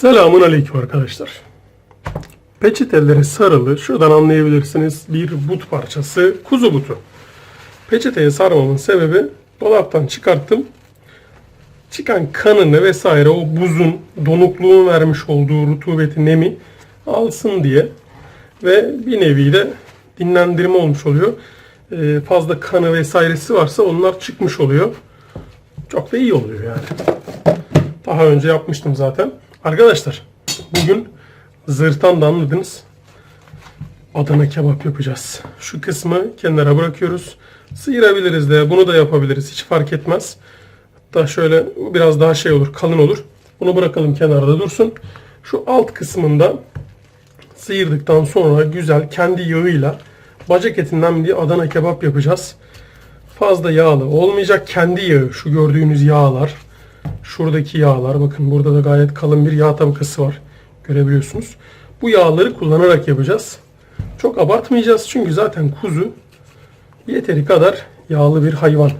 Selamun aleyküm arkadaşlar. Peçeteleri sarılı, şuradan anlayabilirsiniz bir but parçası, kuzu butu. Peçeteye sarmamın sebebi dolaptan çıkarttım. Çıkan kanını vesaire o buzun, donukluğun vermiş olduğu rutubeti, nemi alsın diye. Ve bir nevi de dinlendirme olmuş oluyor. Ee, fazla kanı vesairesi varsa onlar çıkmış oluyor. Çok da iyi oluyor yani. Daha önce yapmıştım zaten. Arkadaşlar bugün zırhtan da anladınız. Adana kebap yapacağız. Şu kısmı kenara bırakıyoruz. Sıyırabiliriz de bunu da yapabiliriz. Hiç fark etmez. Hatta şöyle biraz daha şey olur kalın olur. Bunu bırakalım kenarda dursun. Şu alt kısmında sıyırdıktan sonra güzel kendi yağıyla bacak etinden bir Adana kebap yapacağız. Fazla yağlı olmayacak. Kendi yağı şu gördüğünüz yağlar. Şuradaki yağlar bakın burada da gayet kalın bir yağ tabakası var. Görebiliyorsunuz. Bu yağları kullanarak yapacağız. Çok abartmayacağız çünkü zaten kuzu yeteri kadar yağlı bir hayvan.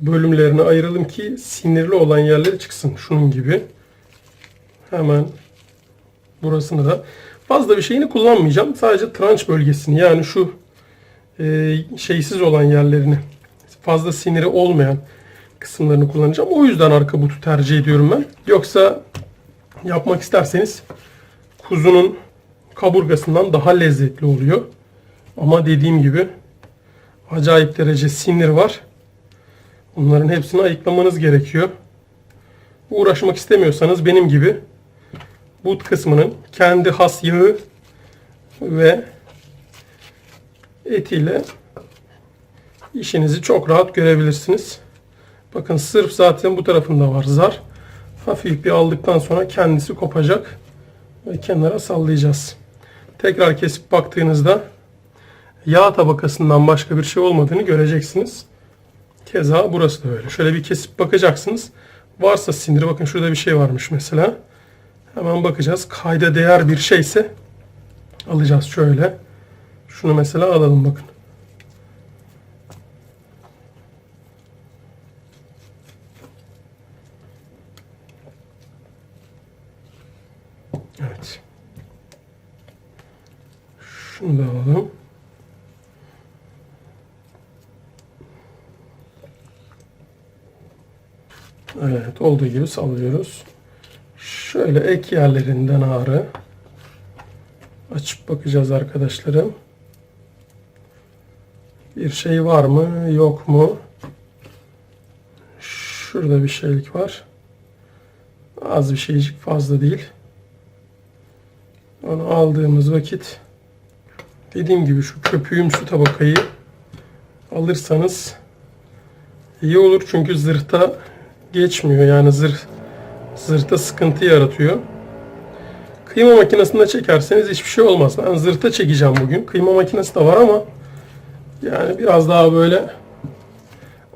Bölümlerine ayıralım ki sinirli olan yerleri çıksın. Şunun gibi. Hemen burasını da. Fazla bir şeyini kullanmayacağım. Sadece tranç bölgesini yani şu e, şeysiz olan yerlerini fazla siniri olmayan kısımlarını kullanacağım. O yüzden arka butu tercih ediyorum ben. Yoksa yapmak isterseniz kuzunun kaburgasından daha lezzetli oluyor. Ama dediğim gibi acayip derece sinir var. Bunların hepsini ayıklamanız gerekiyor. Uğraşmak istemiyorsanız benim gibi but kısmının kendi has yağı ve etiyle işinizi çok rahat görebilirsiniz. Bakın sırf zaten bu tarafında var zar. Hafif bir aldıktan sonra kendisi kopacak ve kenara sallayacağız. Tekrar kesip baktığınızda yağ tabakasından başka bir şey olmadığını göreceksiniz. Keza burası da öyle. Şöyle bir kesip bakacaksınız. Varsa siniri bakın şurada bir şey varmış mesela. Hemen bakacağız. Kayda değer bir şeyse alacağız şöyle. Şunu mesela alalım bakın. Evet. Şunu da alalım. Evet, olduğu gibi sallıyoruz. Şöyle ek yerlerinden ağrı açıp bakacağız arkadaşlarım. Bir şey var mı, yok mu? Şurada bir şeylik var. Az bir şeycik fazla değil. Onu aldığımız vakit dediğim gibi şu köpüğümsü tabakayı alırsanız iyi olur. Çünkü zırhta geçmiyor. Yani zırh zırhta sıkıntı yaratıyor. Kıyma makinesinde çekerseniz hiçbir şey olmaz. Ben zırhta çekeceğim bugün. Kıyma makinesi de var ama yani biraz daha böyle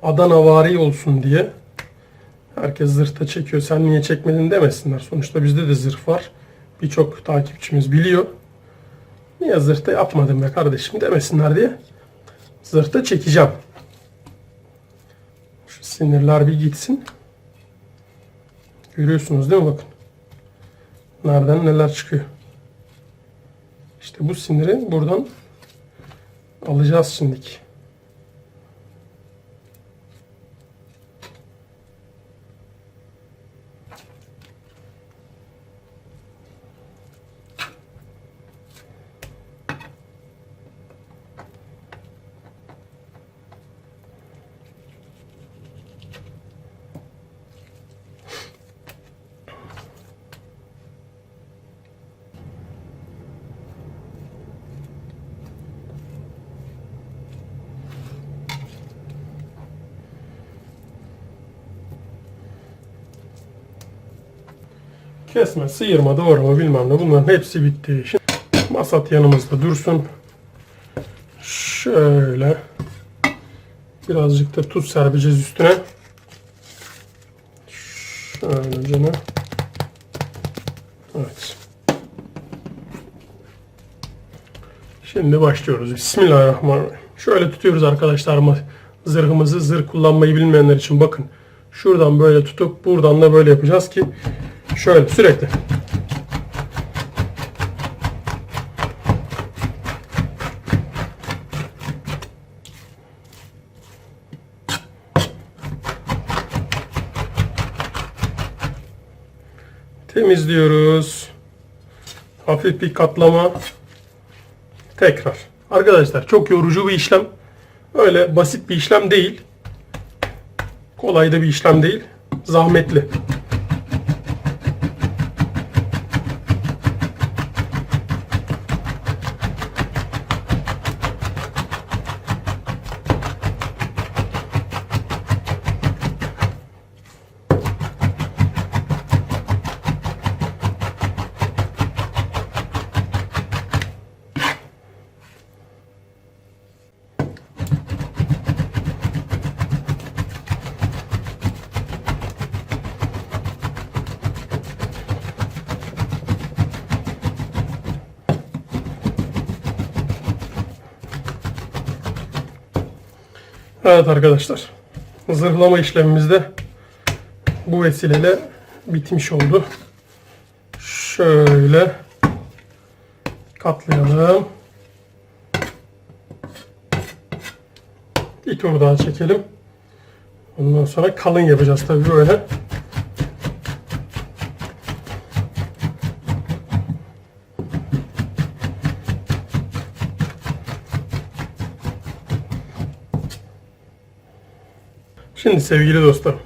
Adana vari olsun diye herkes zırhta çekiyor. Sen niye çekmedin demesinler. Sonuçta bizde de zırh var. Birçok takipçimiz biliyor. Niye zırhta yapmadın be kardeşim demesinler diye zırhta çekeceğim. Şu sinirler bir gitsin. Görüyorsunuz değil mi bakın. Nereden neler çıkıyor. İşte bu siniri buradan alacağız şimdiki. Kesme, sıyırma, doğrama bilmem ne bunların hepsi bitti. Şimdi masat yanımızda dursun. Şöyle birazcık da tuz serpeceğiz üstüne. Şöyle ne? Evet. Şimdi başlıyoruz. Bismillahirrahmanirrahim. Şöyle tutuyoruz arkadaşlar zırhımızı zırh kullanmayı bilmeyenler için bakın. Şuradan böyle tutup buradan da böyle yapacağız ki Şöyle sürekli. Temizliyoruz. Hafif bir katlama. Tekrar. Arkadaşlar çok yorucu bir işlem. Öyle basit bir işlem değil. Kolay da bir işlem değil. Zahmetli. Evet arkadaşlar. Zırhlama işlemimiz de bu vesileyle bitmiş oldu. Şöyle katlayalım. Bir tur daha çekelim. Ondan sonra kalın yapacağız tabii böyle. Şimdi sevgili dostlarım.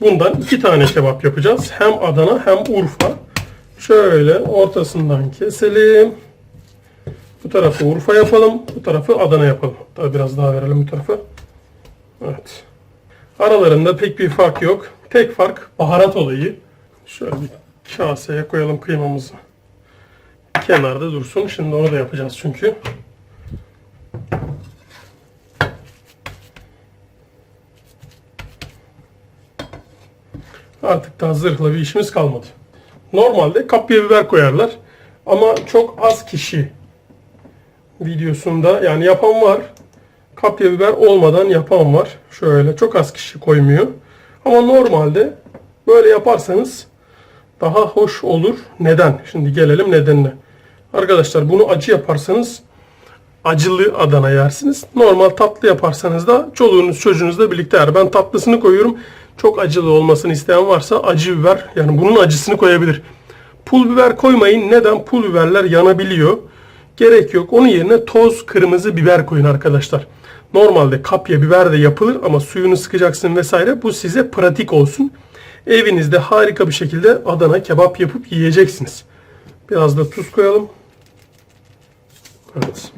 Bundan iki tane kebap yapacağız. Hem Adana hem Urfa. Şöyle ortasından keselim. Bu tarafı Urfa yapalım. Bu tarafı Adana yapalım. Tabii biraz daha verelim bu tarafa. Evet. Aralarında pek bir fark yok. Tek fark baharat olayı. Şöyle bir kaseye koyalım kıymamızı. Kenarda dursun. Şimdi onu da yapacağız çünkü. Artık daha zırhla bir işimiz kalmadı. Normalde kapya biber koyarlar. Ama çok az kişi videosunda yani yapan var. Kapya biber olmadan yapan var. Şöyle çok az kişi koymuyor. Ama normalde böyle yaparsanız daha hoş olur. Neden? Şimdi gelelim nedenine. Arkadaşlar bunu acı yaparsanız acılı Adana yersiniz. Normal tatlı yaparsanız da çoluğunuz çocuğunuzla birlikte yer. Ben tatlısını koyuyorum. Çok acılı olmasını isteyen varsa acı biber yani bunun acısını koyabilir. Pul biber koymayın. Neden? Pul biberler yanabiliyor. Gerek yok. Onun yerine toz kırmızı biber koyun arkadaşlar. Normalde kapya biber de yapılır ama suyunu sıkacaksın vesaire. Bu size pratik olsun. Evinizde harika bir şekilde Adana kebap yapıp yiyeceksiniz. Biraz da tuz koyalım. Evet.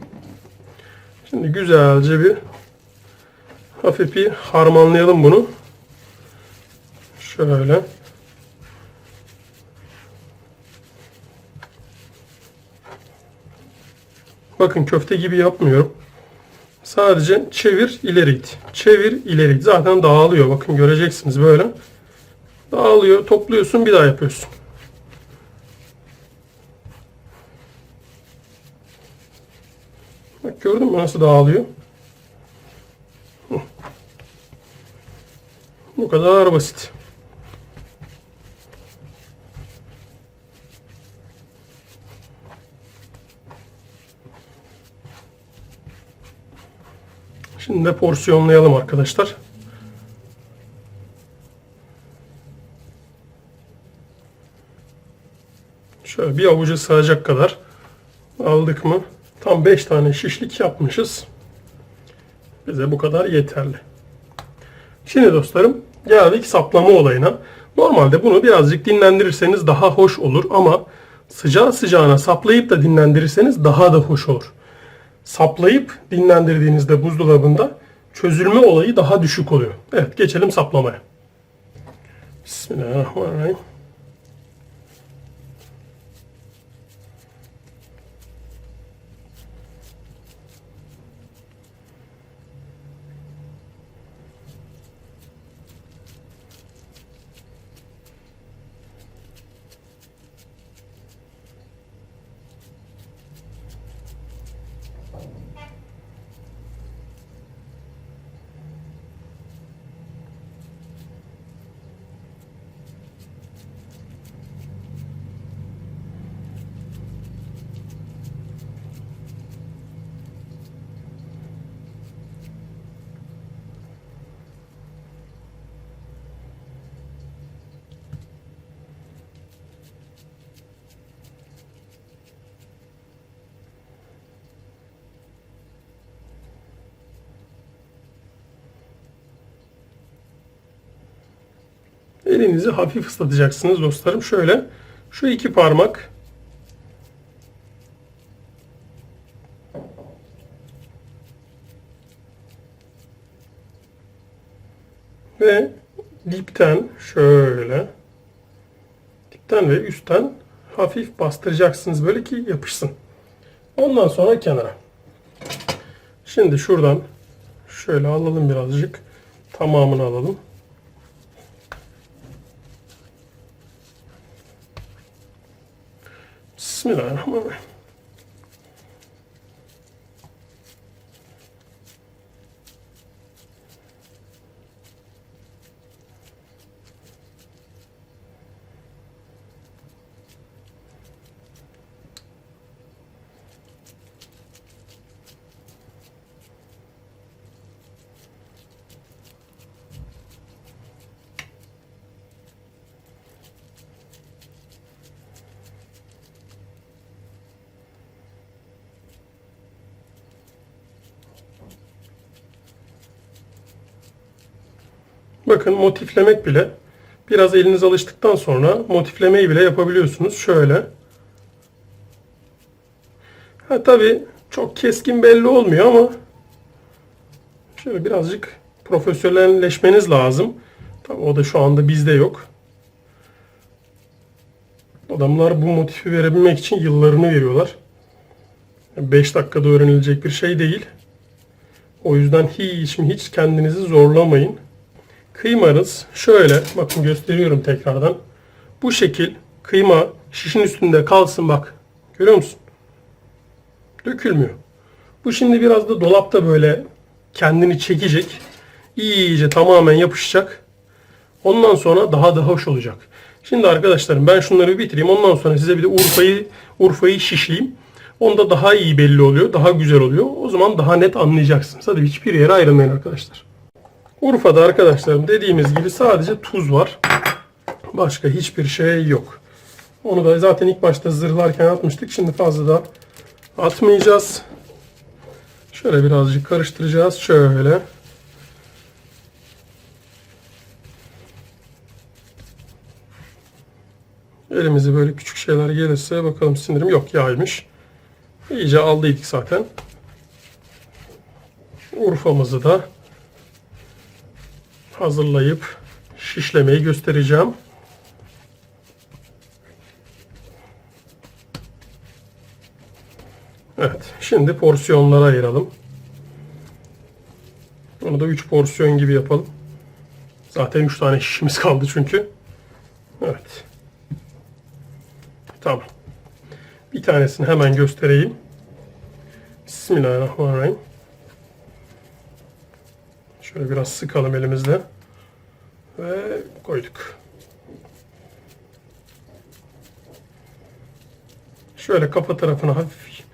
Şimdi güzelce bir hafif bir harmanlayalım bunu. Şöyle. Bakın köfte gibi yapmıyorum. Sadece çevir ileri it. Çevir ileri it. Zaten dağılıyor. Bakın göreceksiniz böyle. Dağılıyor. Topluyorsun bir daha yapıyorsun. Bak gördün mü nasıl dağılıyor? Bu kadar basit. Şimdi de porsiyonlayalım arkadaşlar. Şöyle bir avuca sığacak kadar aldık mı? Tam 5 tane şişlik yapmışız. Bize bu kadar yeterli. Şimdi dostlarım geldik saplama olayına. Normalde bunu birazcık dinlendirirseniz daha hoş olur ama sıcağı sıcağına saplayıp da dinlendirirseniz daha da hoş olur. Saplayıp dinlendirdiğinizde buzdolabında çözülme olayı daha düşük oluyor. Evet geçelim saplamaya. Bismillahirrahmanirrahim. Elinizi hafif ıslatacaksınız dostlarım. Şöyle şu iki parmak ve dipten şöyle dipten ve üstten hafif bastıracaksınız böyle ki yapışsın. Ondan sonra kenara. Şimdi şuradan şöyle alalım birazcık. Tamamını alalım. Bismillahirrahmanirrahim. Bakın motiflemek bile biraz eliniz alıştıktan sonra motiflemeyi bile yapabiliyorsunuz. Şöyle. Ha tabi çok keskin belli olmuyor ama şöyle birazcık profesyonelleşmeniz lazım. Tabi o da şu anda bizde yok. Adamlar bu motifi verebilmek için yıllarını veriyorlar. 5 dakikada öğrenilecek bir şey değil. O yüzden hiç mi hiç kendinizi zorlamayın. Kıymanız şöyle bakın gösteriyorum tekrardan. Bu şekil kıyma şişin üstünde kalsın bak. Görüyor musun? Dökülmüyor. Bu şimdi biraz da dolapta böyle kendini çekecek. İyice tamamen yapışacak. Ondan sonra daha da hoş olacak. Şimdi arkadaşlarım ben şunları bitireyim. Ondan sonra size bir de Urfa'yı Urfa'yı şişleyeyim. Onda daha iyi belli oluyor. Daha güzel oluyor. O zaman daha net anlayacaksınız. Hadi hiçbir yere ayrılmayın arkadaşlar. Urfa'da arkadaşlarım dediğimiz gibi sadece tuz var. Başka hiçbir şey yok. Onu da zaten ilk başta zırhlarken atmıştık. Şimdi fazla da atmayacağız. Şöyle birazcık karıştıracağız. Şöyle. Elimize böyle küçük şeyler gelirse bakalım sinirim yok yağymış. İyice aldıydık zaten. Urfa'mızı da hazırlayıp şişlemeyi göstereceğim. Evet, şimdi porsiyonlara ayıralım. Onu da 3 porsiyon gibi yapalım. Zaten 3 tane şişimiz kaldı çünkü. Evet. Tamam. Bir tanesini hemen göstereyim. Bismillahirrahmanirrahim. Şöyle biraz sıkalım elimizle. Ve koyduk. Şöyle kafa tarafına hafif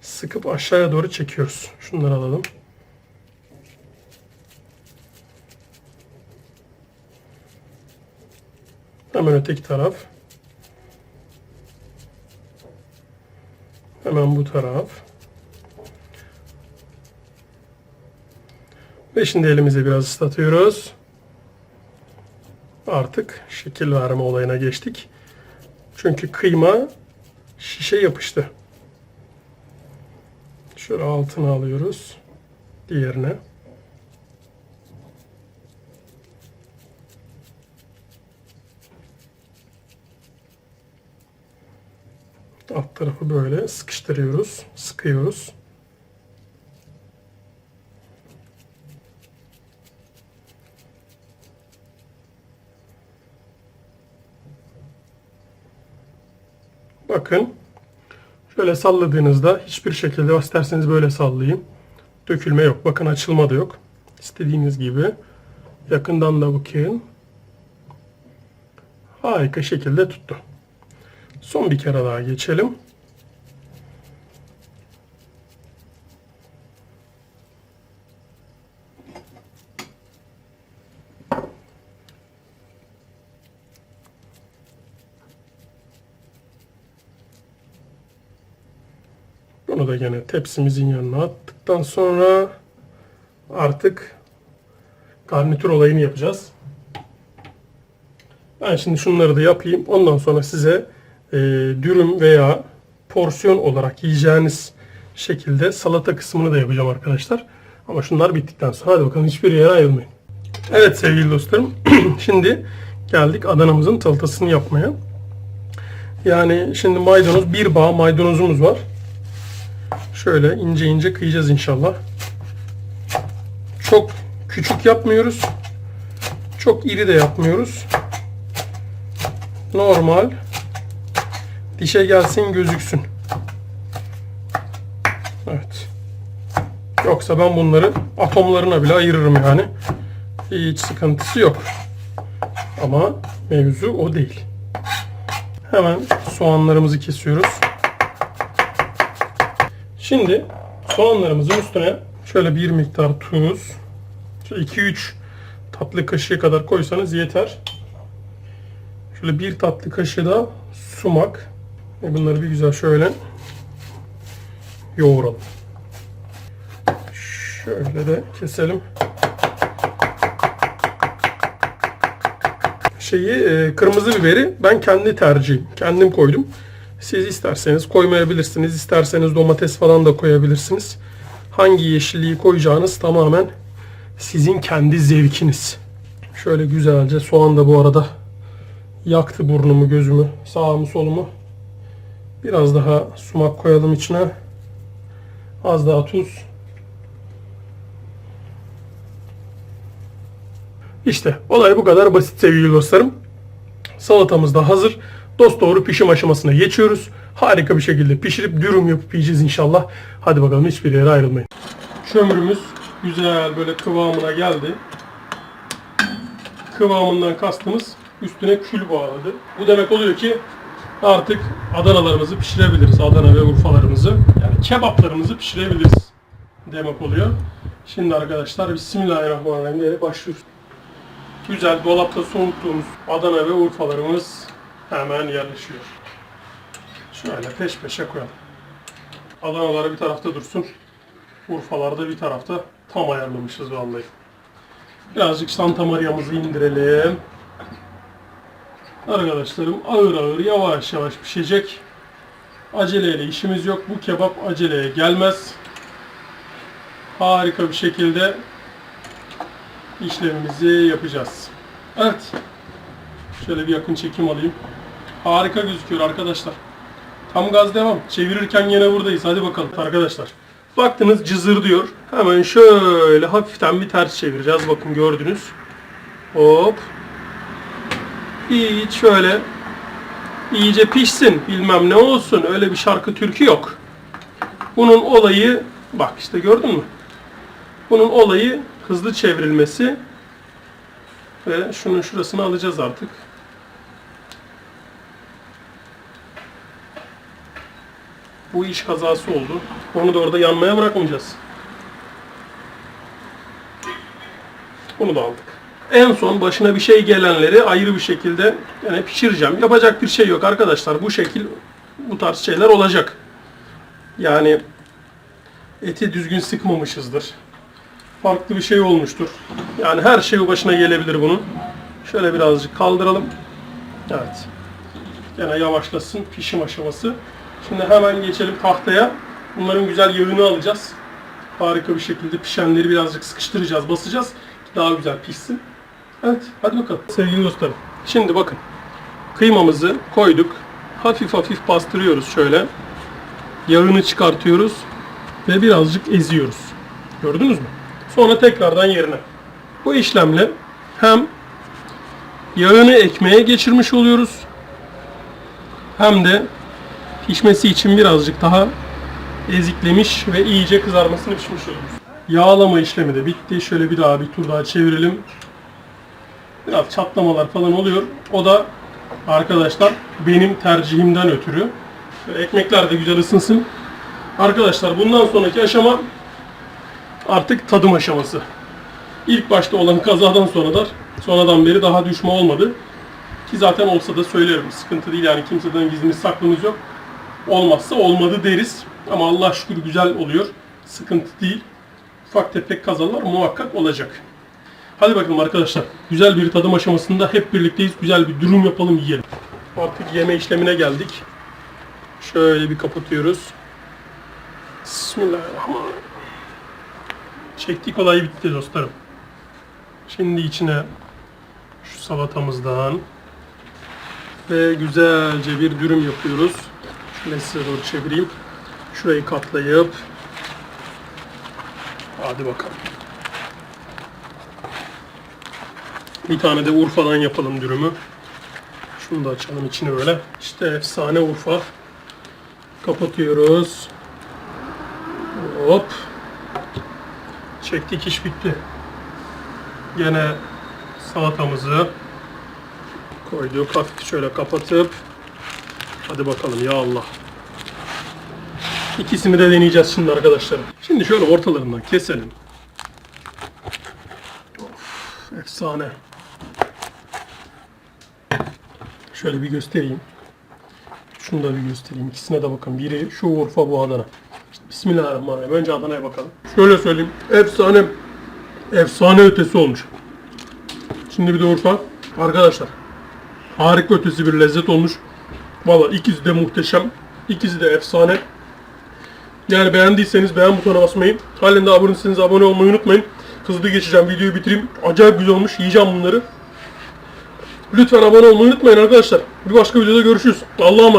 sıkıp aşağıya doğru çekiyoruz. Şunları alalım. Hemen öteki taraf. Hemen bu taraf. Ve şimdi elimizi biraz ıslatıyoruz. Artık şekil verme olayına geçtik. Çünkü kıyma şişe yapıştı. Şöyle altına alıyoruz. Diğerine. Alt tarafı böyle sıkıştırıyoruz, sıkıyoruz. Bakın şöyle salladığınızda hiçbir şekilde isterseniz böyle sallayayım. Dökülme yok. Bakın açılma da yok. İstediğiniz gibi yakından da bakın. Harika şekilde tuttu. Son bir kere daha geçelim. Bunu da gene tepsimizin yanına attıktan sonra artık garnitür olayını yapacağız. Ben şimdi şunları da yapayım. Ondan sonra size e, dürüm veya porsiyon olarak yiyeceğiniz şekilde salata kısmını da yapacağım arkadaşlar. Ama şunlar bittikten sonra hadi bakalım hiçbir yere ayrılmayın. Evet sevgili dostlarım. şimdi geldik Adana'mızın salatasını yapmaya. Yani şimdi maydanoz, bir bağ maydanozumuz var. Şöyle ince ince kıyacağız inşallah. Çok küçük yapmıyoruz. Çok iri de yapmıyoruz. Normal. Dişe gelsin gözüksün. Evet. Yoksa ben bunları atomlarına bile ayırırım yani. Hiç sıkıntısı yok. Ama mevzu o değil. Hemen soğanlarımızı kesiyoruz. Şimdi soğanlarımızın üstüne şöyle bir miktar tuz, 2-3 tatlı kaşığı kadar koysanız yeter. Şöyle bir tatlı kaşığı da sumak. Ve bunları bir güzel şöyle yoğuralım. Şöyle de keselim. Şeyi e, kırmızı biberi ben kendi tercihim. Kendim koydum. Siz isterseniz koymayabilirsiniz. isterseniz domates falan da koyabilirsiniz. Hangi yeşilliği koyacağınız tamamen sizin kendi zevkiniz. Şöyle güzelce soğan da bu arada yaktı burnumu, gözümü, sağımı, solumu. Biraz daha sumak koyalım içine. Az daha tuz. İşte olay bu kadar basit sevgili dostlarım. Salatamız da hazır. Dost doğru pişim aşamasına geçiyoruz. Harika bir şekilde pişirip dürüm yapıp yiyeceğiz inşallah. Hadi bakalım hiçbir yere ayrılmayın. Kömürümüz güzel böyle kıvamına geldi. Kıvamından kastımız üstüne kül bağladı. Bu demek oluyor ki artık Adanalarımızı pişirebiliriz. Adana ve Urfalarımızı. Yani kebaplarımızı pişirebiliriz demek oluyor. Şimdi arkadaşlar Bismillahirrahmanirrahim diyerek başlıyoruz. Güzel dolapta soğuttuğumuz Adana ve Urfalarımız hemen yerleşiyor. Şöyle peş peşe koyalım. Adanalar bir tarafta dursun. Urfalar da bir tarafta tam ayarlamışız vallahi. Birazcık Santa Maria'mızı indirelim. Arkadaşlarım ağır ağır yavaş yavaş pişecek. Aceleyle işimiz yok. Bu kebap aceleye gelmez. Harika bir şekilde işlemimizi yapacağız. Evet. Şöyle bir yakın çekim alayım. Harika gözüküyor arkadaşlar. Tam gaz devam. Çevirirken yine buradayız. Hadi bakalım arkadaşlar. Baktınız cızır diyor. Hemen şöyle hafiften bir ters çevireceğiz. Bakın gördünüz. Hop. Hiç şöyle iyice pişsin bilmem ne olsun. Öyle bir şarkı türkü yok. Bunun olayı bak işte gördün mü? Bunun olayı hızlı çevrilmesi ve şunun şurasını alacağız artık. Bu iş kazası oldu. Onu da orada yanmaya bırakmayacağız. Bunu da aldık. En son başına bir şey gelenleri ayrı bir şekilde yani pişireceğim. Yapacak bir şey yok arkadaşlar. Bu şekil bu tarz şeyler olacak. Yani eti düzgün sıkmamışızdır. Farklı bir şey olmuştur. Yani her şey başına gelebilir bunun. Şöyle birazcık kaldıralım. Evet. Gene yavaşlasın pişim aşaması. Şimdi hemen geçelim tahtaya. Bunların güzel yağını alacağız. Harika bir şekilde pişenleri birazcık sıkıştıracağız, basacağız ki daha güzel pişsin. Evet, hadi bakalım. Sevgili dostlarım, şimdi bakın. Kıymamızı koyduk. Hafif hafif bastırıyoruz şöyle. Yağını çıkartıyoruz ve birazcık eziyoruz. Gördünüz mü? Sonra tekrardan yerine. Bu işlemle hem yağını ekmeğe geçirmiş oluyoruz hem de pişmesi için birazcık daha eziklemiş ve iyice kızarmasını pişmiş oluyoruz. Yağlama işlemi de bitti. Şöyle bir daha bir tur daha çevirelim. Biraz çatlamalar falan oluyor. O da arkadaşlar benim tercihimden ötürü. Şöyle ekmekler de güzel ısınsın. Arkadaşlar bundan sonraki aşama artık tadım aşaması. İlk başta olan kazadan sonradan sonradan beri daha düşme olmadı. Ki zaten olsa da söylerim. Sıkıntı değil yani kimseden gizlimiz saklımız yok. Olmazsa olmadı deriz. Ama Allah şükür güzel oluyor. Sıkıntı değil. Ufak tefek kazalar muhakkak olacak. Hadi bakalım arkadaşlar. Güzel bir tadım aşamasında hep birlikteyiz. Güzel bir dürüm yapalım yiyelim. Artık yeme işlemine geldik. Şöyle bir kapatıyoruz. Bismillahirrahmanirrahim. Çektik olayı bitti dostlarım. Şimdi içine şu salatamızdan ve güzelce bir dürüm yapıyoruz. Şöyle size doğru çevireyim. Şurayı katlayıp hadi bakalım. Bir tane de Urfa'dan yapalım dürümü. Şunu da açalım içini böyle. İşte efsane Urfa. Kapatıyoruz. Hop. Çektik iş bitti. Gene salatamızı koyduk. Hafif şöyle kapatıp hadi bakalım ya Allah. İkisini de deneyeceğiz şimdi arkadaşlar. Şimdi şöyle ortalarından keselim. Of, efsane. Şöyle bir göstereyim. Şunu da bir göstereyim. İkisine de bakın. Biri şu Urfa bu Adana. Bismillahirrahmanirrahim. Önce Adana'ya bakalım. Şöyle söyleyeyim. Efsane. Efsane ötesi olmuş. Şimdi bir de Urfa. Arkadaşlar. Harika ötesi bir lezzet olmuş. Valla ikisi de muhteşem. İkisi de efsane. Yani beğendiyseniz beğen butonuna basmayı, halen de abone değilseniz abone olmayı unutmayın. Hızlı geçeceğim, videoyu bitireyim. Acayip güzel olmuş, yiyeceğim bunları. Lütfen abone olmayı unutmayın arkadaşlar. Bir başka videoda görüşürüz. Allah'a emanet.